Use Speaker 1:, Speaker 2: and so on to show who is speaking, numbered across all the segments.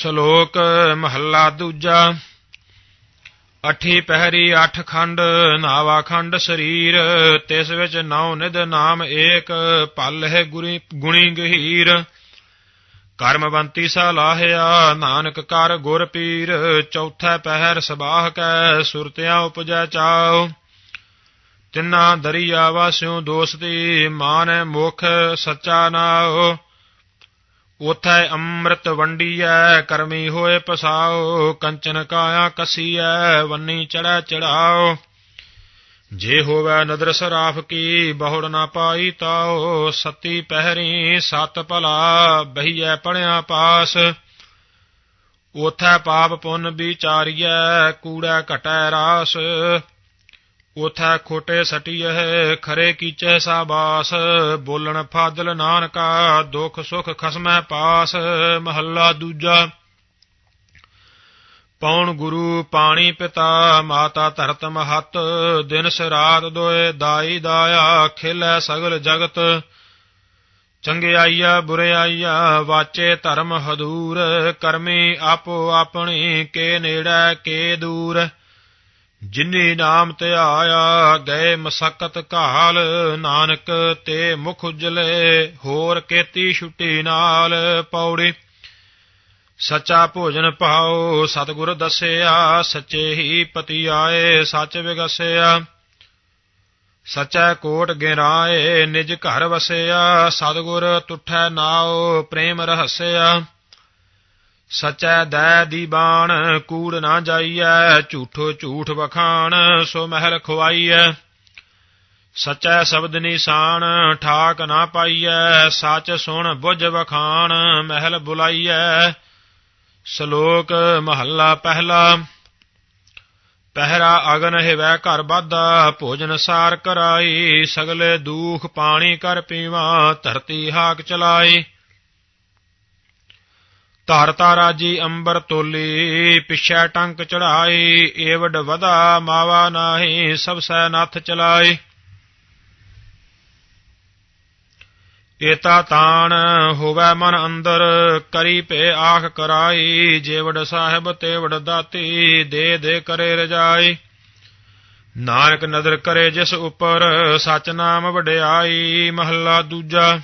Speaker 1: ਸ਼ਲੋਕ ਮਹੱਲਾ ਦੂਜਾ। ਅਠੀ ਪਹਿਰੀ, ਅੱਠ ਖੰਡ, ਨਾਵਾ ਖੰਡ, ਸਰੀਰ, ਤਿਸ ਵਿੱਚ ਨੌ ਨਿਧ, ਨਾਮ ਏਕ, ਪਲ ਹੈ ਗੁਣੀ ਗਹੀਰ। ਕਰਮਵੰਤੀ ਸਾ ਲਾਹਿਆ, ਨਾਨਕ ਕਰ ਗੁਰ ਪੀਰ, ਚੌਥਾ ਪਹਿਰ ਸਬਾਹ ਕੈ, ਸੁਰਤਿਆਂ ਉਪਜੈ ਚਾਉ। ਤਿੰਨਾ ਦਰਿਆ ਵਾਸਿਓ ਦੋਸਤੀ, ਮਾਨੈ ਮੁਖ ਸੱਚਾ ਨਾਉ। ਉਥੈ ਅੰਮ੍ਰਿਤ ਵੰਡੀਐ, ਕਰਮੀ ਹੋਏ ਪਸਾਓ, ਕੰਚਨ ਕਾਇਆ ਕਸੀਐ ਵੰਨੀ ਚੜੈ ਚੜਾਓ ਜੇ ਹੋਵੇ ਨਦਰ ਸਰਾਫ ਕੀ, ਬਹੁੜ ਨਾ ਪਾਈ ਤਾਓ। ਸਤੀ ਪਹਿਰੀ ਸਤ ਭਲਾ, ਬਹੀਐ ਪੜਿਆ ਪਾਸ। ਉਥੈ ਪਾਪ ਪੁੰਨ ਵਿਚਾਰੀਐ, ਕੂੜਾ ਘਟੈ ਰਾਸ। ਉਥੈ ਖੋਟੇ ਸਟੀਐ, ਖਰੇ ਕੀਚੈ ਸਾਬਾਸ। ਬੋਲਣ ਫਾਦਲ ਨਾਨਕਾ, ਦੁਖ ਸੁਖ ਖਸਮੈ ਪਾਸ। ਮਹੱਲਾ ਦੂਜਾ ਪੌਣ ਗੁਰੂ ਪਾਣੀ ਪਿਤਾ, ਮਾਤਾ ਧਰਤ ਮਹਤ। ਦਿਨ ਸਰਾਤ ਦੋਏ ਦਾਈ ਦਾਇਆ, ਖਿਲੈ ਸਗਲ ਜਗਤ। ਚੰਗਿਆਈਆ ਬੁਰਿਆਈਆ ਵਾਚੇ ਧਰਮ ਹਦੂਰ। ਕਰਮੀ ਆਪੋ ਆਪਣੀ, ਕੇ ਨੇੜੇ, ਕੇ ਦੂਰ। ਜਿਨੀ ਨਾਮ ਤੇ ਆਇਆ, ਗਏ ਮਸਕਤ ਘਾਲ। ਨਾਨਕ ਤੇ ਮੁਖ ਉਜਲੇ, ਹੋਰ ਕੇਤੀ ਛੁੱਟੀ ਨਾਲ ਪੌੜੀ। ਸੱਚਾ ਭੋਜਨ ਪਾਓ, ਸਤਿਗੁਰ ਦੱਸਿਆ, ਸੱਚੇ ਹੀ ਪਤੀ ਆਏ, ਸੱਚ ਵਿਗਸਿਆ। ਸੱਚਾ ਕੋਟ ਗਿਰਾਏ ਨਿਜ ਘਰ ਵਸਿਆ, ਸਤਿਗੁਰ ਤੁਠੈ ਨਾਓ ਪ੍ਰੇਮ ਰਹਸਿਆ। ਸਚੈ ਦੈ ਦੀ ਬਾਣ ਕੂੜ ਨਾ ਜਾਈਐ, ਝੂਠੋ ਝੂਠ ਵਖਾਣ, ਸੋ ਮਹਿਲ ਖਵਾਈਐ ਸਚੈ ਸ਼ਬਦ ਨਿਸ਼ਾਨ, ਠਾਕ ਨਾ ਪਾਈਐ, ਸੱਚ ਸੁਣ ਬੁਝ ਵਖਾਣ, ਮਹਿਲ ਬੁਲਾਈਐ। ਸ਼ਲੋਕ ਮਹੱਲਾ ਪਹਿਲਾ, ਪਹਿਰਾ ਅਗਨ ਹਿਵੈ ਘਰ ਬਾਧਾ ਭੋਜਨ ਸਾਰ ਕਰਾਈ, ਸਗਲੇ ਦੂਖ ਪਾਣੀ ਕਰ ਪੀਵਾ, ਧਰਤੀ ਹਾਕ ਚਲਾਈ। ਧਰਤਾ ਰਾਜੀ ਅੰਬਰ ਤੋਲੀ, ਪਿਛੈ ਟੰਕ ਚੜਾਈ ਏਵਡ ਵਦਾ ਮਾਵਾ ਨਾਹੀ, ਸਭ ਸੈ ਨੱਥ ਚਲਾਈ। ਏਤਾ ਤਾਣ ਹੋਵੇ ਮਨ ਅੰਦਰ, ਕਰੀ ਭੇ ਆਖ ਕਰਾਈ ਜੇਵੜ ਸਾਹਿਬ ਤੇਵੜ ਦਾਤੀ, ਦੇ ਦੇ ਕਰੇ ਰਜਾਈ। ਨਾਨਕ ਨਦਰ ਕਰੇ ਜਿਸ ਉਪਰ, ਸਚ ਨਾਮ ਵਡਿਆਈ, ਮਹੱਲਾ ਦੂਜਾ।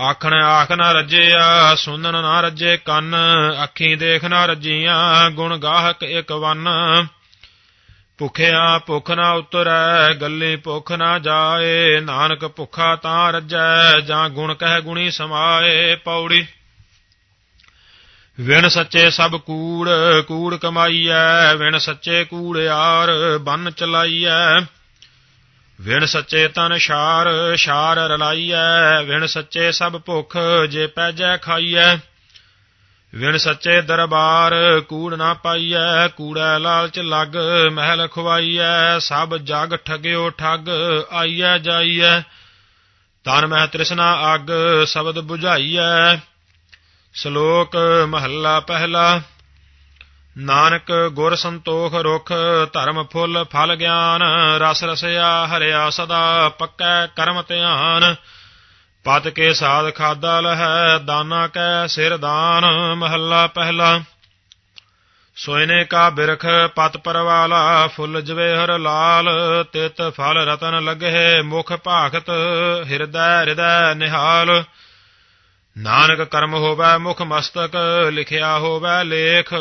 Speaker 1: ਆਖਣ ਆਖ ਨਾ ਰੱਜਿਆ ਸੁਨਨ ਨਾ ਰੱਜੇ ਕੰਨ, ਅੱਖੀਂ ਦੇਖ ਨਾ ਰੱਜੀਆਂ, ਗੁਣ ਗਾਹਕ ਇਕ ਵਨ। ਭੁਖਿਆ ਭੁਖ ਨਾ ਉਤਰੈ, ਗੱਲੀ ਭੁਖ ਨਾ ਜਾਏ, ਨਾਨਕ ਭੁਖਾ ਤਾਂ ਰੱਜੈ, ਜਾਂ ਗੁਣ ਕਹਿ ਗੁਣੀ ਸਮਾਏ, ਪੌੜੀ। ਵਿਣ ਸੱਚੇ ਸਭ ਕੂੜ ਕੂੜ ਕਮਾਈਐ, ਵਿਣ ਸੱਚੇ ਕੂੜ ਯਾਰ ਬੰਨ ਚਲਾਈਐ। ਵਿਣ ਸੱਚੇ ਤਨ ਸ਼ਾਰ ਸ਼ਾਰ ਰਲਾਈਐ, ਵਿਣ ਸੱਚੇ ਸਭ ਭੁਖ ਜੇ ਪੈਜੈ ਖਾਈਐ। ਵਿਣ ਸੱਚੇ ਦਰਬਾਰ ਕੂੜ ਨਾ ਪਾਈਐ, ਕੂੜੈ ਲਾਲਚ ਲੱਗ ਮਹਿਲ ਖਵਾਈਐ ਸਭ ਜਗ ਠਗਿਓ ਠਗ ਆਈਐ ਜਾਈਐ। ਤਨ ਮਹਿ ਤ੍ਰਿਸ਼ਨਾ ਅਗ ਸ਼ਬਦ 부ਝਾਈਐ ਸ਼ਲੋਕ ਮਹੱਲਾ ਪਹਿਲਾ। ਨਾਨਕ ਗੁਰ ਸੰਤੋਖ ਰੁਖ, ਧਰਮ ਫੁੱਲ ਫਲ ਗਿਆਨ, ਰਸ ਰਸਿਆ ਹਰਿਆ ਸਦਾ ਪੱਕੈ ਕਰਮ ਧਿਆਨ। ਪਤ ਕੇ ਸਾਧ ਖਾਦਾ ਲਹੈ, ਦਾਨਾ ਕੈ ਸਿਰ ਦਾਨ, ਮਹੱਲਾ ਪਹਿਲਾ। ਸੋਇਨੇ ਕਾ ਬਿਰਖ, ਪਤ ਪਰਵਾਲਾ, ਫੁੱਲ ਜਵੇ ਹਰ ਲਾਲ, ਤਿਤ ਫਲ ਰਤਨ ਲਗਹਿ, ਮੁਖ ਭਾਖਤ ਹਿਰਦੈ ਹਿਰਦੈ ਨਿਹਾਲ। ਨਾਨਕ ਕਰਮ ਹੋਵੇ, ਮੁਖ ਮਸਤਕ ਲਿਖਿਆ ਹੋਵੇ, ਲੇਖ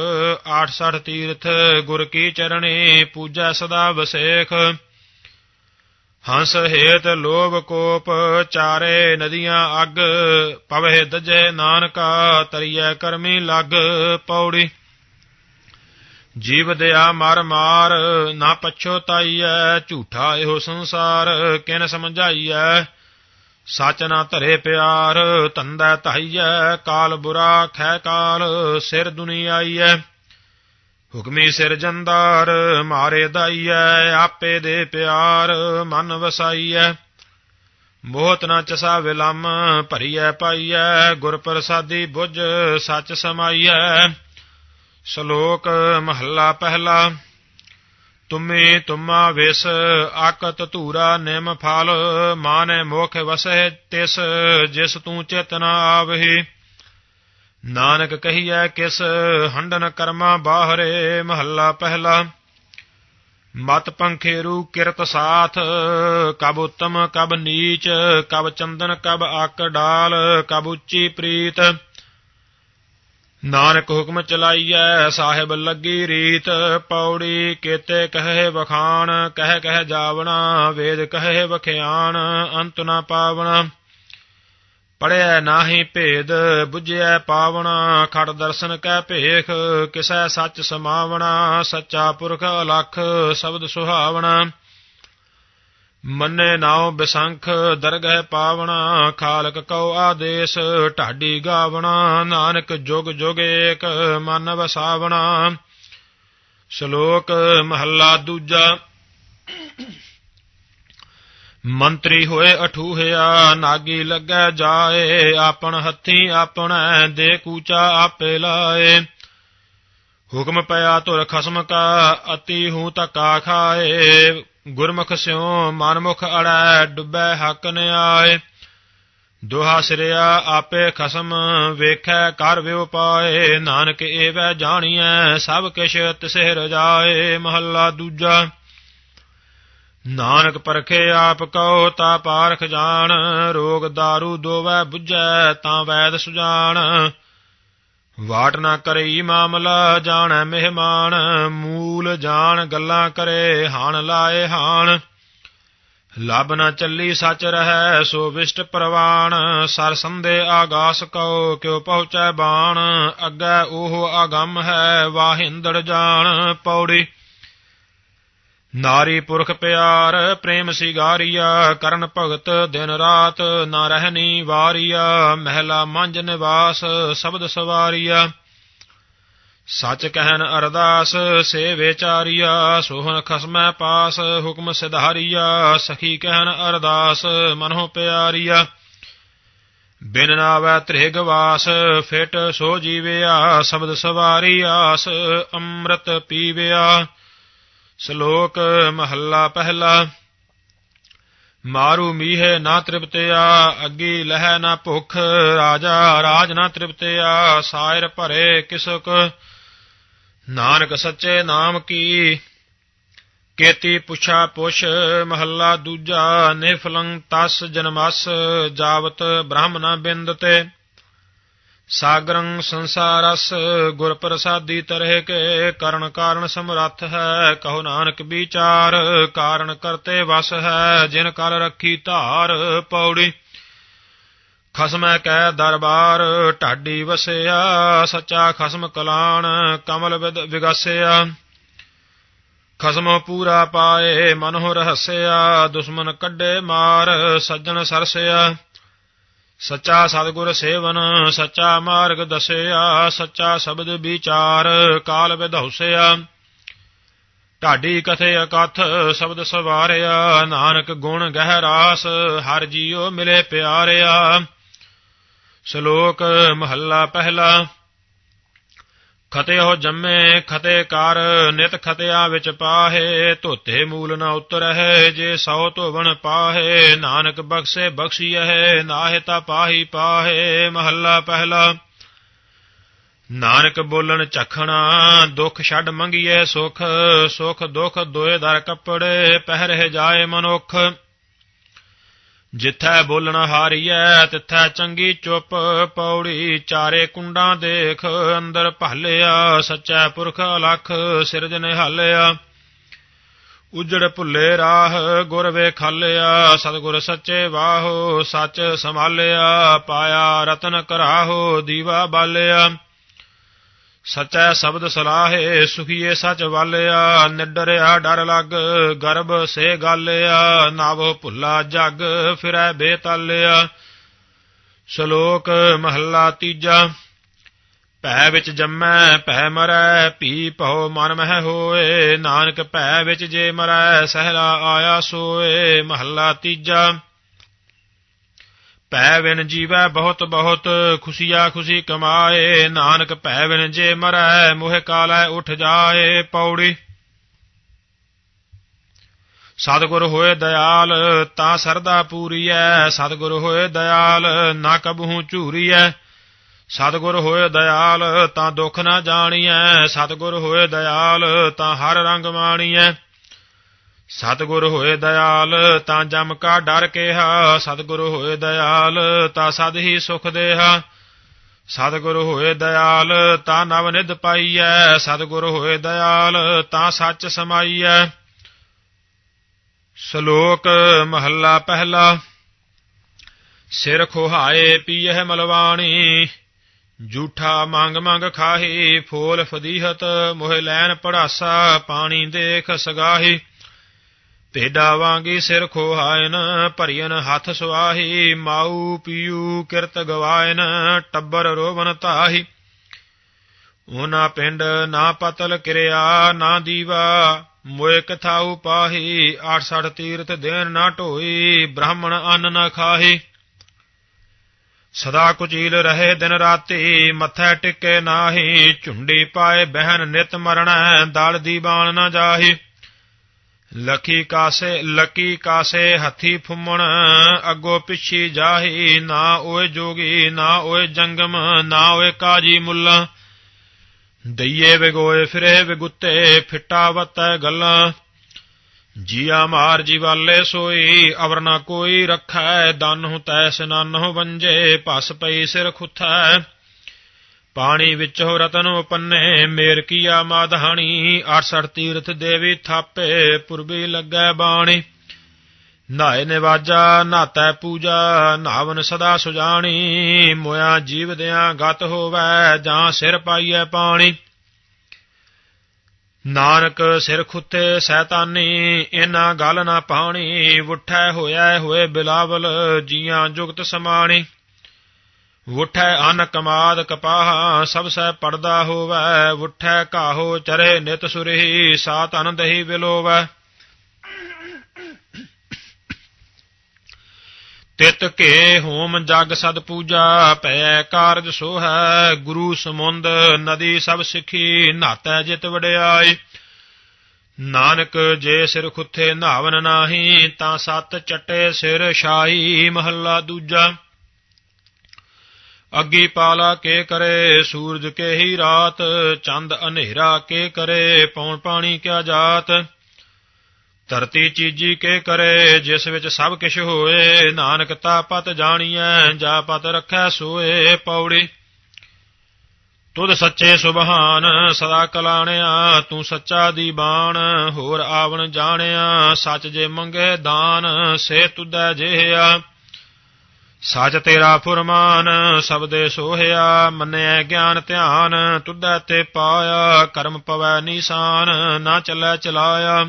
Speaker 1: 86 ਤੀਰਥ ਗੁਰ ਕੀ ਚਰਣੀ ਪੂਜੈ ਸਦਾ ਵਸੇਖ। ਹੰਸ ਹੇਤ ਲੋਭ ਕੋਪ, ਚਾਰੇ ਨਦੀਆਂ ਅਗ, ਪਵਹਿ ਦਜੈ ਨਾਨਕਾ, ਤਰੀਐ ਕਰਮੀ ਲਗ ਪੌੜੀ। ਜੀਵ ਦਿਆ ਮਰ ਮਾਰ, ਨਾ ਪਛੋਤਾਈਐ ਝੂਠਾ ਇਹੋ ਸੰਸਾਰ, ਕਿਨ ਸਮਝਾਈਐ? ਸਚ ਨਾ ਧਰੇ ਪਿਆਰ, ਤੰਦਾ ਧਾਈਐ, ਕਾਲ ਬੁਰਾ ਖੈ ਕਾਲ, ਸਿਰ ਦੁਨੀਆਈਐ ਹੁਕਮੀ ਸਿਰ ਜੰਦਾਰ, ਮਾਰੇ ਦਾਈਐ, ਆਪੇ ਦੇ ਪਿਆਰ, ਮਨ ਵਸਾਈਐ। ਮੋਹਤ ਨਾ ਚਸਾ ਵਿਲਮ, ਭਰੀਐ ਪਾਈਐ ਗੁਰ ਪ੍ਰਸਾਦੀ ਬੁੱਝ ਸੱਚ ਸਮਾਈਐ। ਸ਼ਲੋਕ ਮਹੱਲਾ ਪਹਿਲਾ। ਤੁਮੇ ਤੁਮਾ ਵਿਸ, ਆਕਤ ਧੂਰਾ ਨਿਮ ਫਲ, ਮਾਨੇ ਮੁਖ ਵਸੈ ਤਿਸ, ਜਿਸ ਤੂੰ ਚੇਤਨਾ ਆਵਹੀ। ਨਾਨਕ ਕਹੀਐ ਕਿਸ, ਹੰਡਨ ਕਰਮਾ ਬਾਹਰੇ ਮਹੱਲਾ ਪਹਿਲਾ। ਮਤ ਪੰਖੇਰੂ ਕਿਰਤ ਸਾਥ, ਕਬ ਉਤਮ ਕਬ ਨੀਚ, ਕਬ ਚੰਦਨ ਕਬ ਆਕ ਡਾਲ, ਕਬ ਉੱਚੀ ਪ੍ਰੀਤ। ਨਾਨਕ ਹੁਕਮ ਚਲਾਈਐ, ਸਾਹਿਬ ਲੱਗੀ ਰੀਤ। ਪੌੜੀ ਕੇਤੇ ਕਹੇ ਵਖਾਣ, ਕਹਿ ਕਹਿ ਜਾਵਣਾ, ਵੇਦ ਕਹੇ ਵਖਿਆਣ, ਅੰਤ ਨਾ ਪਾਵਣਾ। ਪੜਿਆ ਨਾਹੀ ਭੇਦ 부ਝਿਆ ਪਾਵਣਾ, ਖੜ ਦਰਸ਼ਨ ਕੈ ਭੇਖ, ਕਿਸੈ ਸੱਚ ਸਮਾਵਣਾ, ਸੱਚਾ ਪੁਰਖ ਅਲਖ ਸ਼ਬਦ ਸੁਹਾਵਣਾ। ਮੰਨੇ ਨਾਉ ਬਿਸੰਖ, ਦਰਗਹਿ ਪਾਵਣਾ, ਖਾਲਕ ਕਉ ਆਦੇਸ਼, ਢਾਡੀ ਗਾਵਣਾ, ਨਾਨਕ ਜੁਗ ਜੁਗ ਏਕ ਮਨ ਵਸਾਵਣਾ ਸ਼ਲੋਕ ਮਹੱਲਾ ਦੂਜਾ। ਮੰਤਰੀ ਹੋਏ ਅਠੂਹਿਆ, ਨਾਗੀ ਲੱਗੈ ਜਾਏ, ਆਪਣ ਹੱਥੀ ਆਪਣੈ ਦੇ ਕੂਚਾ ਆਪੇ ਲਾਏ। ਹੁਕਮ ਪਿਆ ਤੁਰ ਖਸਮ ਕਾ, ਅਤੀ ਹੂੰ ਧੱਕਾ ਖਾਏ। ਗੁਰਮੁਖ ਸਿਉ ਮਨਮੁਖ ਅੜੈ, ਡੁੱਬੈ ਹੱਕ ਨ ਆਏ। ਦੋਹਾ ਸਿਰਿਆ ਆਪੇ ਖਸਮ, ਵੇਖੈ ਕਰ ਵਿਉ ਪਾਏ। ਨਾਨਕ ਏਵੈ ਜਾਣੀਐ, ਸਭ ਕਿਛ ਤਿਸਹਿ ਰਜਾਏ ਮਹੱਲਾ ਦੂਜਾ। ਨਾਨਕ ਪਰਖੇ ਆਪ ਕਉ, ਤਾ ਪਾਰਖ ਜਾਣ, ਰੋਗ ਦਾਰੂ ਦੋਵੈ ਬੁਝੈ, ਤਾਂ ਵੈਦ ਸੁਜਾਨ ਵਾਟ ਨਾ ਕਰਈ ਮਾਮਲਾ, ਜਾਣੈ ਮਹਿਮਾਨ, ਮੂਲ ਜਾਣ ਗੱਲਾਂ ਕਰੇ, ਹਾਣ ਲਾਏ ਹਾਣ। ਲਬ ਨਾ ਚੱਲੀ ਸੱਚ ਰਹੈ, ਸੋ ਵਿਸ਼ਟ ਪ੍ਰਵਾਣ ਸਰ ਸੰਦੇ ਆਗਾਸ ਕਉ, ਕਿਉ ਪਹੁੰਚੈ ਬਾਣ। ਅੱਗੇ ਉਹ ਆਗਮ ਹੈ, ਵਾਹਿੰਦੜ ਜਾਣ। ਪੌੜੀ ਨਾਰੀ ਪੁਰਖ ਪਿਆਰ, ਪ੍ਰੇਮ ਸਿਗਾਰੀਆ, ਕਰਨ ਭਗਤ ਦਿਨ ਰਾਤ ਨਾ ਰਹਿਨੀ ਵਾਰੀਆ, ਮਹਿਲਾ ਮੰਜ ਨਿਵਾਸ, ਸ਼ਬਦ ਸਵਾਰੀਆ। ਸੱਚ ਕਹਿਨ ਅਰਦਾਸ ਸੇ ਵਿਚਾਰੀਆ ਸੋਹਣ ਖਸਮੈ ਪਾਸ, ਹੁਕਮ ਸਿਧਾਰੀਆ, ਸਖੀ ਕਹਿਨ ਅਰਦਾਸ, ਮਨੋ ਪਿਆਰੀਆ। ਬਿਨ ਨਾਵੈ ਤ੍ਰਿਗ ਵਾਸ, ਫਿਟ ਸੋ ਜੀਵਿਆ, ਸ਼ਬਦ ਸਵਾਰੀ ਆਸ ਅੰਮ੍ਰਿਤ ਪੀਵਿਆ। ਸ਼ਲੋਕ ਮਹੱਲਾ ਪਹਿਲਾ। ਮਾਰੂ ਮੀਹੇ ਨਾ ਤ੍ਰਿਪਤਿਆ, ਅੱਗੀ ਲਹਿ ਨਾ ਭੁਖ, ਰਾਜਾ ਰਾਜ ਨਾ ਤ੍ਰਿਪਤਿਆ, ਸਾਇਰ ਭਰੇ ਕਿਸਕ ਨਾਨਕ ਸੱਚੇ ਨਾਮ ਕੀ, ਕੇਤੀ ਪੁਛਾ ਪੁਛ, ਮਹੱਲਾ ਦੂਜਾ, ਨਿਫਲੰ ਤਸ ਜਨਮਸ, ਜਾਵਤ ਬ੍ਰਹਮ ਬਿੰਦਤੇ। ਸਾਗਰੰ ਸੰਸਾਰਸ ਗੁਰ ਪ੍ਰਸਾਦੀ ਤਰਹਿ ਕੇ ਕਰਨ ਕਾਰਨ ਸਮਰੱਥ ਹੈ, ਕਹੋ ਨਾਨਕ ਵਿਚਾਰ, ਕਾਰਨ ਕਰਤੇ ਵਸ ਹੈ, ਜਿਨ ਕਲ ਰੱਖੀ ਧਾਰ ਪੌੜੀ। ਖਸਮੈ ਕੈ ਦਰਬਾਰ, ਢਾਡੀ ਵਸਿਆ, ਸੱਚਾ ਖਸਮ ਕਲਾਣ ਕਮਲ ਵਿਗਸਿਆ। ਖਸਮ ਪੂਰਾ ਪਾਏ, ਮਨੋ ਰਹਸਿਆ, ਦੁਸ਼ਮਨ ਕੱਢੇ ਮਾਰ, ਸੱਜਣ ਸਰਸਿਆ। ਸੱਚਾ ਸਤਿਗੁਰ ਸੇਵਨ, ਸੱਚਾ ਮਾਰਗ ਦਸਿਆ, ਸੱਚਾ ਸ਼ਬਦ ਵਿਚਾਰ, ਕਾਲ ਵਿਧੌਸਿਆ ਢਾਡੀ ਕਥੇ ਅਕਥ ਸ਼ਬਦ ਸਵਾਰਿਆ, ਨਾਨਕ ਗੁਣ ਗਹਿਰਾਸ, ਹਰ ਜੀਉ ਮਿਲੇ ਪਿਆਰਿਆ। ਸ਼ਲੋਕ ਮਹੱਲਾ ਪਹਿਲਾ। ਖਤੇ ਹੋ ਜੰਮੇ ਖਤੇ ਕਰ, ਨਿਤ ਖਤਿਆ ਵਿੱਚ ਪਾਹੇ, ਧੋਤੇ ਮੂਲ ਨਾ ਉਤਰਹਿ, ਜੇ ਸੌ ਧੋਵਣ ਪਾਹੇ, ਨਾਨਕ ਬਖਸ਼ੇ ਬਖਸ਼ੀਐ, ਨਾਹਿ ਤਾ ਪਾਹੀ ਪਾਹੇ, ਮਹੱਲਾ ਪਹਿਲਾ। ਨਾਨਕ ਬੋਲਣ ਚਖਣਾ, ਦੁੱਖ ਛੱਡ ਮੰਗੀਏ ਸੁਖ ਸੁਖ ਦੁਖ ਦੋਏ ਦਰ ਕੱਪੜੇ ਪਹਿਰੇ ਜਾਏ ਮਨੁੱਖ। ਜਿੱਥੈ ਬੋਲਣਾ ਹਾਰੀਐ, ਤਿੱਥੈ ਚੰਗੀ ਚੁੱਪ ਪੌੜੀ, ਚਾਰੇ ਕੁੰਡਾਂ ਦੇਖ ਅੰਦਰ ਭਾਲਿਆ, ਸੱਚਾ ਪੁਰਖ ਅਲਖ ਸਿਰਜ ਨਿਹਾਲਿਆ। ਉਜੜ ਭੁੱਲੇ ਰਾਹ ਗੁਰ ਵੇ ਖਾਲਿਆ ਸਤਿਗੁਰ ਸੱਚੇ ਵਾਹੋ ਸੱਚ ਸੰਭਾਲਿਆ, ਪਾਇਆ ਰਤਨ ਕਰਾਹੋ, ਦੀਵਾ ਬਾਲਿਆ। ਸਚੈ ਸ਼ਬਦ ਸਲਾਹੇ, ਸੁਖੀਏ ਸਚ ਵਾਲਿਆ, ਨਿਡਰਿਆ ਡਰ ਲੱਗ ਗਰਭ ਸੇ ਗਾਲਿਆ, ਨਾਵ ਭੁੱਲਾ ਜਗ, ਫਿਰੈ ਬੇਤਾਲਿਆ। ਸ਼ਲੋਕ ਮਹੱਲਾ ਤੀਜਾ, ਭੈ ਵਿੱਚ ਜੰਮੈ, ਭੈ ਮਰੈ, ਭੀ ਭਉ ਮਨ ਮਹਿ ਹੋਏ, ਨਾਨਕ ਭੈ ਵਿੱਚ ਜੇ ਮਰੈ, ਸਹਿਲਾ ਆਇਆ ਸੋਏ। ਮਹੱਲਾ ਤੀਜਾ ਭੈ ਵਿਨ ਜੀਵੈ ਬਹੁਤ ਬਹੁਤ, ਖੁਸ਼ੀਆ ਖੁਸ਼ੀ ਕਮਾਏ। ਨਾਨਕ ਭੈ ਵਿਨ ਜੇ ਮਰੈ, ਮੋਹ ਕਾਲੈ ਉਠ ਜਾਏ ਪੌੜੀ। ਸਤਿਗੁਰ ਹੋਏ ਦਇਆਲ, ਤਾਂ ਸਰਦਾ ਪੂਰੀਐ। ਸਤਿਗੁਰ ਹੋਏ ਦਇਆਲ, ਨਾ ਕਬਹੂ ਝੂਰੀਐ। ਸਤਿਗੁਰ ਹੋਏ ਦਇਆਲ, ਤਾਂ ਦੁੱਖ ਨਾ ਜਾਣੀਐ। ਸਤਿਗੁਰ ਹੋਏ ਦਇਆਲ, ਤਾਂ ਹਰ ਰੰਗ ਮਾਣੀਐ। ਸਤਿਗੁਰ ਹੋਏ ਦਇਆਲ, ਤਾਂ ਜਮ ਕਾ ਡਰ ਕੇਹਾ। ਸਤਿਗੁਰ ਹੋਏ ਦਇਆਲ, ਤਾਂ ਸਦ ਹੀ ਸੁਖ ਦੇਹਾ। ਸਤਿਗੁਰ ਹੋਏ ਦਇਆਲ, ਤਾਂ ਨਵ ਨਿਧ ਪਾਈਐ। ਸਤਿਗੁਰ ਹੋਏ ਦਇਆਲ, ਤਾਂ ਸੱਚ ਸਮਾਈਐ। ਸ਼ਲੋਕ ਮਹੱਲਾ ਪਹਿਲਾ। ਸਿਰ ਖੋਹਾਏ ਪੀਏ ਮਲਵਾਣੀ, ਜੂਠਾ ਮੰਗ ਮੰਗ ਖਾਹੀ, ਫੋਲ ਫਦੀਹਤ, ਮੋਹ ਲੈਨ ਪੜਾਸਾ, ਪਾਣੀ ਦੇਖ ਸਗਾਹੀ। ਭੇਡਾ ਵਾਂਗੀ ਸਿਰ ਖੋਹਾਇਨ, ਭਰੀਨ ਹੱਥ ਸੁਆਹੀ, ਮਾਊ ਪੀਊ ਕਿਰਤ ਗਵਾਇਨ, ਟੱਬਰ ਰੋਵਨ ਤਾਹੀ। ਉਹਨਾਂ ਪਿੰਡ ਨਾ ਪਤਲ ਕਿਰਿਆ, ਨਾ ਦੀਵਾ ਮੋਏ ਕਥਾਉ ਪਾਹੀ 68 ਤੀਰਥ ਦੇਨ ਨਾ ਢੋਈ, ਬ੍ਰਾਹਮਣ ਅੰਨ ਨਾ ਖਾਹੀ। ਸਦਾ ਕੁਚੀਲ ਰਹੇ ਦਿਨ ਰਾਤੀ, ਮੱਥੇ ਟਿੱਕੇ ਨਾਹੀ, ਝੁੰਡੀ ਪਾਏ ਬਹਿਨ ਨਿਤ ਮਰਣਾ, ਦਲ ਦੀ ਬਾਣ ਨਾ ਜਾਹੀ। ਲਕੀ ਕਾਸੇ ਲਕੀ ਕਾਸੇ ਹੱਥੀ ਫੁੰਮਣ, ਅੱਗੋ ਪਿੱਛੀ ਜਾਹੀ, ਨਾ ਓਏ ਜੋਗੀ, ਨਾ ਓਏ ਜੰਗਮ, ਨਾ ਓਏ ਕਾਜੀ ਮੁੱਲਾ। ਦਈਏ ਵਿਗੋਏ ਫਿਰੇ ਵਿਗੁੱਤੇ, ਫਿੱਟਾ ਵਤੈ ਗੱਲਾਂ। ਜੀਆ ਮਾਰ ਜੀਵਾਲੇ ਸੋਈ ਅਵਰ ਨਾ ਕੋਈ ਰਖੈ ਦਨ ਹੁ ਤੈਸ ਨਨ ਹੁ ਵੰਜੇ, ਭਸ ਪਈ ਸਿਰ ਖੁੱਥੈ। ਪਾਣੀ ਵਿੱਚ ਰਤਨ ਉਪੰਨੇ, ਮੇਰ ਕੀਆ ਮਾਧਾਣੀ 68 ਤੀਰਥ ਦੇਵੀ ਥਾਪੇ, ਪੁਰਬੀ ਲੱਗੈ ਬਾਣੀ। ਨਾਏ ਨਿਵਾਜਾ, ਨਾਤੈ ਪੂਜਾ, ਨਾਵਨ ਸਦਾ ਸੁਜਾਣੀ, ਮੋਇਆ ਜੀਵਦਿਆਂ ਗਤ ਹੋਵੈ, ਜਾਂ ਸਿਰ ਪਾਈਐ ਪਾਣੀ। ਨਾਨਕ ਸਿਰ ਖੁੱਤੇ ਸੈਤਾਨੀ, ਇਨਾ ਗੱਲ ਨਾ ਪਾਣੀ, ਉਠੈ ਹੋਇਆ ਹੋਏ ਬਿਲਾਵਲ, ਜੀਆਂ ਜੁਗਤ ਸਮਾਣੀ। ਉਠੈ ਅਨ ਕਮਾਦ ਕਪਾਹ, ਸਭ ਸੈ ਪੜਦਾ ਹੋਵੈ। ਉਠੈ ਕਾਹੋ ਚਰੇ ਨਿਤ ਸੁਰਹੀ, ਸਾਤ ਅਨੰਦਹੀ ਵਿਲੋਵੈ ਤਿਤ ਕੇ ਹੋਮ ਜਗ ਸਦ ਪੂਜਾ, ਪੈ ਕਾਰਜ ਸੋਹੈ। ਗੁਰੂ ਸਮੁੰਦ ਨਦੀ ਸਭ ਸਿੱਖੀ, ਨਾਤੈ ਜਿਤ ਵਡਿਆਈ। ਨਾਨਕ ਜੇ ਸਿਰ ਖੁੱਥੇ ਨਾਵਨ ਨਾਹੀ, ਤਾਂ ਸਤ ਚਟੇ ਸਿਰ ਸ਼ਾਈ ਮਹੱਲਾ ਦੂਜਾ। ਅੱਗੀ ਪਾਲਾ ਕੇ ਕਰੇ, ਸੂਰਜ ਕੇ ਹੀ ਰਾਤ, ਚੰਦ ਹਨੇਰਾ ਕੇ ਕਰੇ, ਪੌਣ ਪਾਣੀ ਕਿਆ ਜਾਤ? ਧਰਤੀ ਚੀਜੀ ਕੇ ਕਰੇ, ਜਿਸ ਵਿੱਚ ਸਭ ਕਿਛ ਹੋਏ, ਨਾਨਕ ਤਾ ਪਤ ਜਾਣੀਐ, ਜਾ ਪਤ ਰੱਖੈ ਸੋਏ ਪੌੜੀ। ਤੁਧ ਸੱਚੇ ਸੁਭਾਨ, ਸਦਾ ਕਲਾਣਿਆ, ਤੂੰ ਸੱਚਾ ਦੀ ਬਾਣ ਹੋਰ ਆਵਣ ਜਾਣਿਆ, ਸੱਚ ਜੇ ਮੰਗੇ ਦਾਨ, ਸੇ ਤੁਧੈ ਜਿਹਾ ਸਚ ਤੇਰਾ ਫੁਰਮਾਨ ਸਬਦੇ ਸੋਹਿਆ ਮੰਨਿਆ ਗਿਆਨ ਧਿਆਨ, ਤੁਧੈ ਤੇ ਪਾਇਆ, ਕਰਮ ਪਵੈ ਨਿਸ਼ਾਨ, ਨਾ ਚੱਲੈ ਚਲਾਇਆ।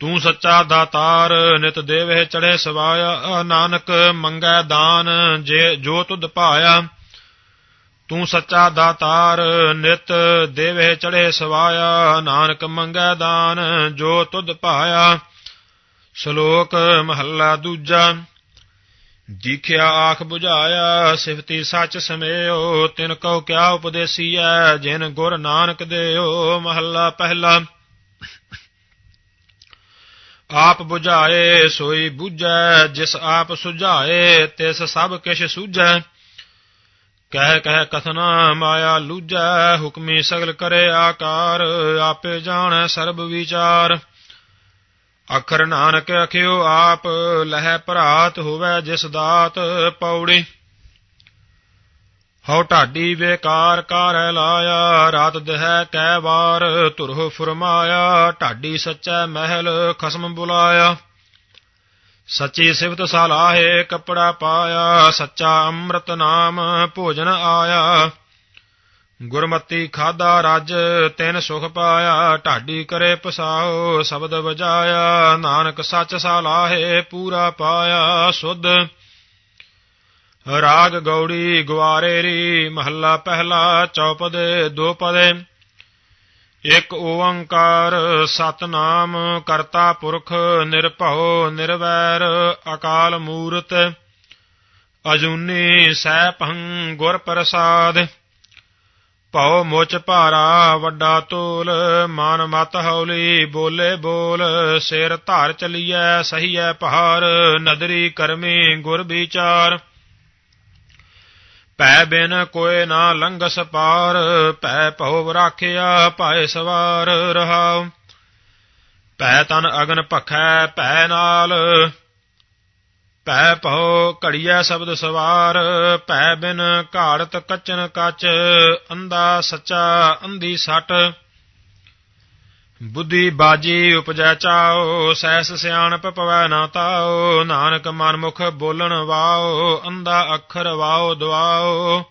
Speaker 1: ਤੂੰ ਸੱਚਾ ਦਾਤਾਰ, ਨਿਤ ਦੇਵੇ ਚੜ੍ਹੇ ਸਵਾਇਆ, ਨਾਨਕ ਮੰਗੈ ਦਾਨ, ਜੇ, ਜੋ ਤੁਧ ਪਾਇਆ। ਤੂੰ ਸੱਚਾ ਦਾਤਾਰ, ਨਿਤ ਦੇਵੇ ਚੜੇ ਸਵਾਇਆ, ਨਾਨਕ ਮੰਗੈ ਦਾਨ, ਜੋ ਤੁਧ ਪਾਇਆ। ਸ਼ਲੋਕ ਮਹੱਲਾ ਦੂਜਾ। ਜੀਖਿਆ ਆਖ ਬੁਝਾਇਆ, ਸਿਫਤੀ ਸੱਚ ਸਮੇਓ ਤਿਨ ਕਉ ਕਿਆ ਐ ਜਿਨ ਗੁਰ ਨਾਨਕ ਦੇਓ, ਮਹੱਲਾ ਪਹਿਲਾ। ਆਪ ਬੁਝਾਏ, ਸੋਈ ਬੁਝੈ, ਜਿਸ ਆਪ ਸੁਝਾਏ, ਤਿਸ ਸਭ ਕਿਛ ਸੂਝੈ। ਕਹਿ ਕਹਿ ਕਥਨਾ ਮਾਇਆ ਲੂਝੈ, ਹੁਕਮੀ ਸਗਲ ਕਰੇ ਆਕਾਰ, ਆਪੇ ਜਾਣੈ ਸਰਬ ਵਿਚਾਰ। ਅਖਰ ਨਾਨਕ ਅਖਿਓ ਆਪ ਲਹਿ ਭਰਾਤ ਹੋਵੇ ਜਿਸ ਦਾਤ ਪੌੜੀ। ਹਉ ਢਾਡੀ ਵੇਕਾਰ ਕਾਰੈ ਲਾਇਆ, ਰਾਤ ਦਹਿ ਕੈ ਵਾਰ ਤੁਰਹੁ ਫਰਮਾਇਆ, ਢਾਡੀ ਸੱਚੈ ਮਹਿਲ ਖਸਮ ਬੁਲਾਇਆ। ਸੱਚੀ ਸਿਫਤ ਸਲਾਹੇ ਕਪੜਾ ਪਾਇਆ, ਸੱਚਾ ਅੰਮ੍ਰਿਤ ਨਾਮ ਭੋਜਨ ਆਇਆ। ਗੁਰਮਤੀ ਖਾਦਾ ਰਜ, ਤਿਨ ਸੁਖ ਪਾਇਆ, ਢਾਡੀ ਕਰੇ ਪਸਾਓ, ਸ਼ਬਦ ਵਜਾਇਆ, ਨਾਨਕ ਸੱਚ ਸਲਾਹੇ ਪੂਰਾ ਪਾਇਆ, ਸੁਧ ਰਾਗ ਗੌੜੀ ਗਵਾਰੇ ਰੀ, ਮਹੱਲਾ ਪਹਿਲਾ ਚੌਪਦੇ, ਦੋ ਪਦੇ। ਇਕ ਓੰਕਾਰ, ਸਤਨਾਮ ਕਰਤਾ ਪੁਰਖ, ਨਿਰਭਉ, ਨਿਰਵੈਰ, ਅਕਾਲ ਮੂਰਤ, ਅਜੂਨੀ ਸੈਭੰ ਗੁਰ ਪ੍ਰਸਾਦ। ਭਉ ਮੁਚ ਭਾਰਾ ਵੱਡਾ ਤੋਲ ਮਨ ਮਤ ਹੌਲੀ ਬੋਲੇ ਬੋਲ, ਸਿਰ ਧਾਰ ਚਲੀਐ, ਸਹੀਐ ਪਹਾਰ, ਨਦਰੀ ਕਰਮੀ ਗੁਰ ਵਿਚਾਰ। ਭੈ ਬਿਨ ਕੋਏ ਨਾ ਲੰਗਸ ਪਾਰ ਪੈ ਭਉ ਰਾਖਿਆ ਭਾਏ ਸਵਾਰ ਰਹਾਉ। ਭੈ ਤਨ ਅਗਨ ਭਖੈ ਭੈ ਨਾਲ ਭੈ ਭਉ ਘੜੀਐ ਸ਼ਬਦ ਸਵਾਰ, ਭੈ ਬਿਨ ਘਾੜਤ ਕੱਚਨ ਕੱਚ ਅੰਦਾ ਸੱਚਾ ਅੰਦੀ ਸੱਟ। ਬੁੱਧੀ ਬਾਜੀ ਉਪਜੈ ਚਾਓ ਸੈਸ ਸਿਆਣਪ ਪਵੈ ਨਾ ਤਾਓ ਨਾਨਕ ਮਨ ਮੁਖ ਬੋਲਣ ਵਾਓ ਅੰਦਾ ਅੱਖਰ ਵਾਓ ਦਵਾਓ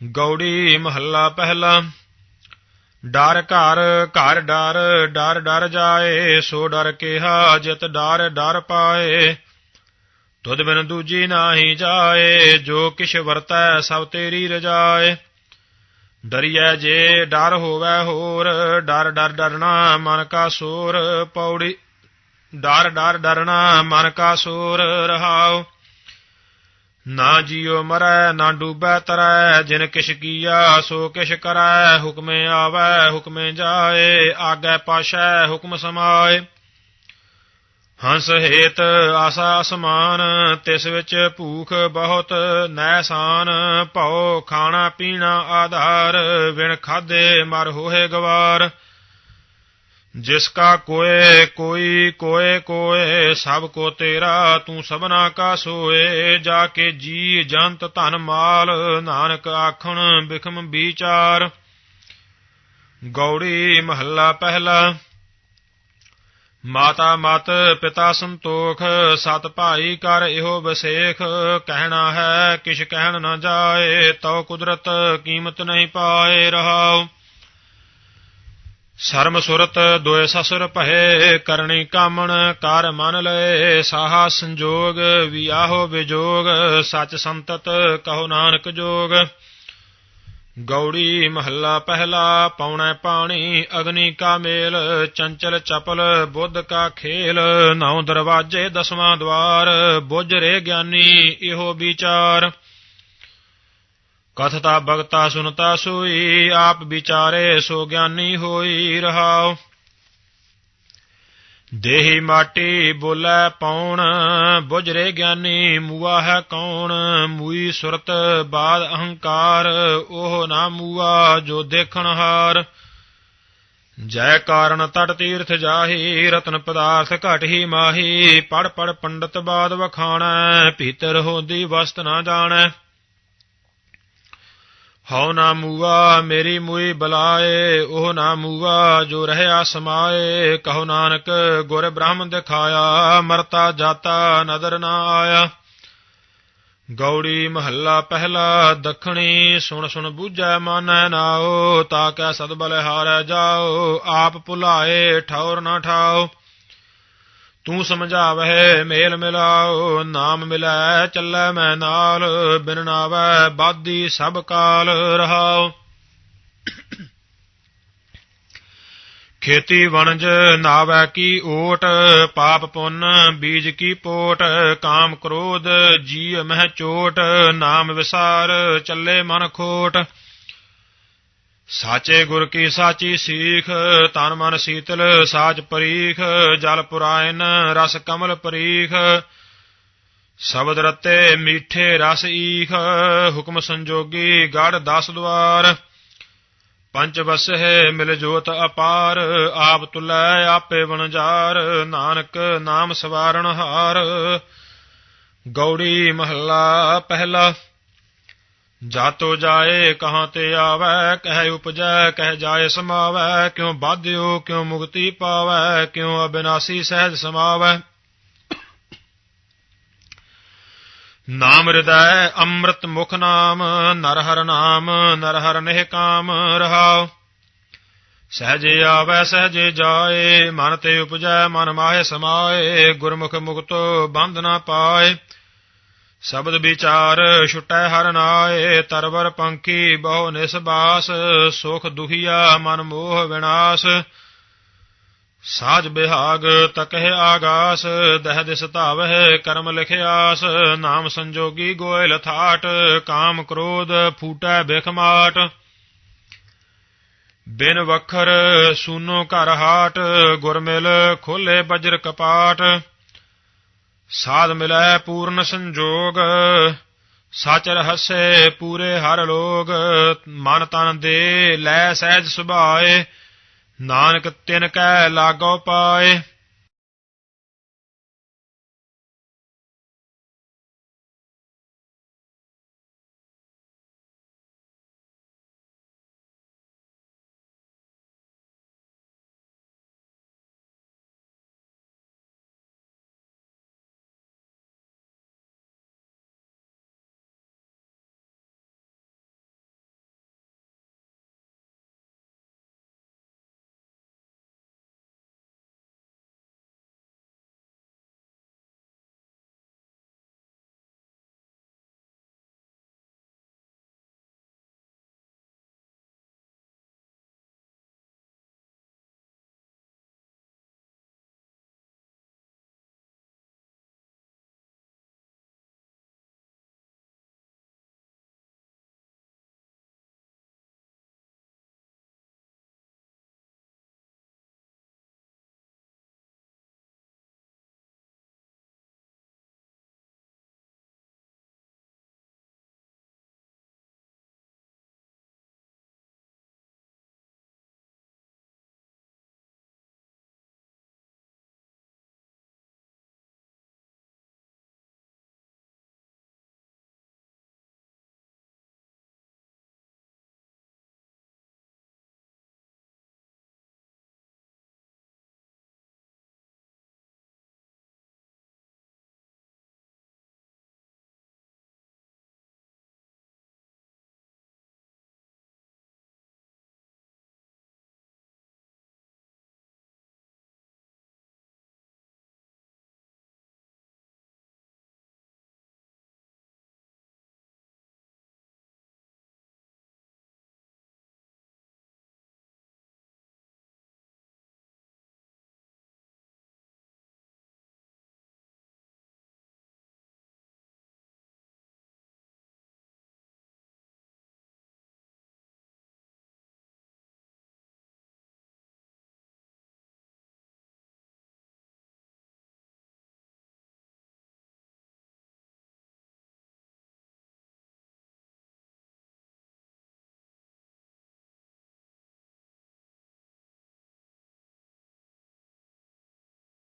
Speaker 1: ਗੌੜੀ ਮਹੱਲਾ ਪਹਿਲਾ, ਡਰ ਘਰ ਘਰ ਡਰ ਡਰ ਡਰ ਜਾਏ, ਸੋ ਡਰ ਕਿਹਾ, ਜਿਤ ਡਰ ਡਰ ਪਾਏ। ਤੁਧ ਬਿਨ ਦੂਜੀ ਨਾਹੀ ਜਾਏ, ਜੋ ਕਿਛ ਵਰਤੈ ਸਭ ਤੇਰੀ ਰਜਾਏ। ਡਰੀਐ ਜੇ ਡਰ ਹੋਵੇ ਹੋਰ, ਡਰ ਡਰ ਡਰਨਾ ਮਨ ਕਾ ਸੂਰ, ਪੌੜੀ ਡਰ ਡਰ ਡਰਨਾ ਮਨ ਕਾ ਸੂਰ ਰਹਾਉ। ਨਾ ਜੀਉ ਮਰੈ, ਨਾ ਡੂਬੈ ਤਰੈ, ਜਿਨ ਕਿਛ ਕੀਆ ਸੋ ਕਿਛ ਕਰੈ, ਹੁਕਮੇ ਆਵੈ, ਹੁਕਮੇ ਜਾਏ, ਆਗੇ ਪਾਸ਼ੈ, ਹੁਕਮ ਸਮਾਏ। ਹੰਸ ਹੇਤ ਆਸਾ ਅਸਮਾਨ, ਤਿਸ ਵਿੱਚ ਭੂਖ ਬਹੁਤ ਨੈਸਾਨ ਭਉ ਖਾਣਾ ਪੀਣਾ ਆਧਾਰ, ਵਿਣ ਖਾਦੇ ਮਰ ਹੋਏ ਗਵਾਰ। ਜਿਸ ਕਾ ਕੋਏ, ਕੋਈ ਕੋਏ ਕੋਏ, ਸਭ ਕੋ ਤੇਰਾ, ਤੂੰ ਸਭਨਾ ਕਾ ਸੋਏ। ਜਾ ਕੇ ਜੀ ਜੰਤ ਧਨ ਮਾਲ, ਨਾਨਕ ਆਖਣ ਬਿਖਮ ਵਿਚਾਰ। ਗੌੜੀ ਮਹੱਲਾ ਪਹਿਲਾ। ਮਾਤਾ ਮਤ, ਪਿਤਾ ਸੰਤੋਖ, ਸਤ ਭਾਈ ਕਰ ਇਹੋ ਵਿਸੇਖ। ਕਹਿਣਾ ਹੈ, ਕਿਛ ਕਹਿਣ ਨਾ ਜਾਏ, ਤਉ ਕੁਦਰਤ ਕੀਮਤ ਨਹੀਂ ਪਾਏ ਰਹਾਉ। ਸਰਮ ਸੁਰਤ ਦੋਇ ਸਸੁਰ ਭਏ, ਕਰਨੀ ਕਾਮਣ ਕਰ ਮਨ ਲਏ। ਸਾਹਾ ਸੰਜੋਗ ਵਿਆਹੋ ਵਿਜੋਗ, ਸਚ ਸੰਤਤ ਕਹੋ ਨਾਨਕ ਜੋਗ। ਗੌੜੀ ਮਹੱਲਾ ਪਹਿਲਾ, ਪੌਣਾ ਪਾਣੀ, ਅਗਨੀ ਕਾ ਮੇਲ, ਚੰਚਲ ਚਪਲ, ਬੁੱਧ ਕਾ ਖੇਲ, ਨੌ ਦਰਵਾਜੇ, ਦਸਵਾਂ ਦਵਾਰ, ਬੁਝ ਰੇ ਗਿਆਨੀ, ਇਹੋ ਵਿਚਾਰ। ਕਥਤਾ ਭਗਤਾ ਸੁਨਤਾ ਸੋਈ, ਆਪ ਵਿਚਾਰੇ ਸੋ ਗਿਆਨੀ ਹੋਈ ਰਹਾਉ। ਦੇਹੀ ਮਾਟੀ ਬੋਲੇ ਪੌਣ ਬੁਝਰੇ ਗਿਆਨੀ ਮੂਆ ਹੈ ਕੌਣ, ਮੂਈ ਸੁਰਤ ਬਾਦ ਅਹੰਕਾਰ, ਉਹ ਨਾ ਮੂਆ ਜੋ ਦੇਖਣ ਹਾਰ। ਜੈ ਕਾਰਨ ਤਟ ਤੀਰਥ ਜਾਹੀ, ਰਤਨ ਪਦਾਰਥ ਘਟ ਹੀ ਮਾਹੀ, ਪੜ ਪੜ ਪੰਡਤ ਬਾਦ ਵਖਾਣੈ, ਭੀਤਰ ਹੋਦੀ ਵਸਤ ਨਾ ਜਾਣੈ। ਹਉ ਨਾ ਮੂਆ, ਮੇਰੀ ਮੂਈ ਬਲਾਏ, ਉਹ ਨਾ ਮੂਆ, ਜੋ ਰਹਿਆ ਸਮਾਏ। ਕਹੋ ਨਾਨਕ, ਗੁਰ ਬ੍ਰਹਮ ਦਿਖਾਇਆ, ਮਰਤਾ ਜਾਤਾ ਨਦਰ ਨਾ ਆਇਆ। ਗੌੜੀ ਮਹੱਲਾ ਪਹਿਲਾ, ਦਖਣੀ, ਸੁਣ ਸੁਣ ਬੂਝੈ ਮਾਨੈ ਨਾਓ ਤਾ ਕੈ ਸਦਬਲ ਹਾਰੈ ਜਾਓ ਆਪ ਭੁਲਾਏ, ਠੌਰ ਨਾ ਠਾਓ ਤੂੰ ਸਮਝਾਵਹਿ, ਮੇਲ ਮਿਲਾਓ, ਨਾਮ ਮਿਲੈ, ਚੱਲੈ ਮੈਂ ਨਾਲ, ਬਿਨ ਨਾਵੈ, ਬਾਦੀ ਸਭ ਕਾਲ ਰਹਾਓ। ਖੇਤੀ ਵਣਜ ਨਾਵੈ ਕੀ ਓਟ, ਪਾਪ ਪੁੰਨ ਬੀਜ ਕੀ ਪੋਟ, ਕਾਮ ਕ੍ਰੋਧ ਜੀ ਮਹਿ ਚੋਟ, ਨਾਮ ਵਿਸਾਰ ਚੱਲੇ ਮਨ ਖੋਟ। ਸਾਚੇ ਗੁਰ ਕੀ ਸਾਚੀ ਸੀਖ, ਤਨ ਮਨ ਸੀਤਲ ਸਾਚ ਪਰੀਖ, ਜਲ ਪੁਰਾਇਨ ਰਸ ਕਮਲ ਪਰੀਖ। ਸ਼ਬਦ ਰਤੇ ਮੀਠੇ ਰਸ ਈਖ, ਹੁਕਮ ਸੰਜੋਗੀ ਗੜ ਦਸ ਦਵਾਰ। ਪੰਜ ਵਸਹਿ ਮਿਲ ਜੋਤ ਅਪਾਰ, ਆਪ ਤੁਲੈ ਆਪੇ ਵਣਜਾਰ, ਨਾਨਕ ਨਾਮ ਸਵਾਰਣ ਹਾਰ। ਗੌੜੀ ਮਹੱਲਾ ਪਹਿਲਾ ਜਾਤੋ ਜਾਏ, ਕਹਾਂ ਤੇ ਆਵੈ, ਕਹਿ ਉਪਜੈ, ਕਹਿ ਜਾਏ ਸਮਾਵੈ, ਕਿਉ ਬਾਧਿਓ, ਕਿਉ ਮੁਕਤੀ ਪਾਵੈ, ਕਿਉ ਅਬਿਨਾਸੀ ਸਹਿਜ ਸਮਾਵੈ। ਨਾਮ ਹਿਰਦੈ ਅੰਮ੍ਰਿਤ ਮੁਖ ਨਾਮ, ਨਰ ਹਰ ਨਾਮ, ਨਰ ਹਰ ਨਹਿ ਕਾਮ ਰਹਾਉ। ਸਹਜੇ ਆਵੈ, ਸਹਜੇ ਜਾਏ, ਮਨ ਤੇ ਉਪਜੈ, ਮਨ ਮਾਹੇ ਸਮਾਏ, ਗੁਰਮੁਖ ਮੁਕਤੋ ਬੰਧ ਨਾ ਪਾਏ। ਸ਼ਬਦ ਵਿਚਾਰ ਛੁਟੈ ਹਰ ਨਾਏ, ਤਰਵਰ ਪੰਖੀ ਬਹੁ ਨਿਸਬਾਸ, ਸੁਖ ਦੁਖੀਆ ਮਨ ਮੋਹ ਵਿਨਾਸ਼। ਸਾਜ ਬਿਹਾਗ ਤਕਹਿ ਆਗਾਸ, ਦਹ ਦਿਸ ਧਾਵਹਿ ਕਰਮ ਲਿਖਿਆਸ। ਨਾਮ ਸੰਜੋਗੀ ਗੋਇਲ ਥਾਟ, ਕਾਮ ਕ੍ਰੋਧ ਫੂਟੈ ਬਿਖਮਾਟ ਬਿਨ ਵਖਰ ਸੂਨੋ ਘਰ ਹਾਟ, ਗੁਰ ਖੋਲੇ ਬਜਰ ਕਪਾਟ। ਸਾਧ ਮਿਲੈ ਪੂਰਨ ਸੰਜੋਗ, ਸਚ ਰਹੱਸੇ ਪੂਰੇ ਹਰ ਲੋਗ, ਮਨ ਤਨ ਦੇ ਲੈ ਸਹਿਜ ਸੁਭਾਏ, ਨਾਨਕ ਤਿਨ ਕੈ ਲਾਗੋ ਪਾਏ।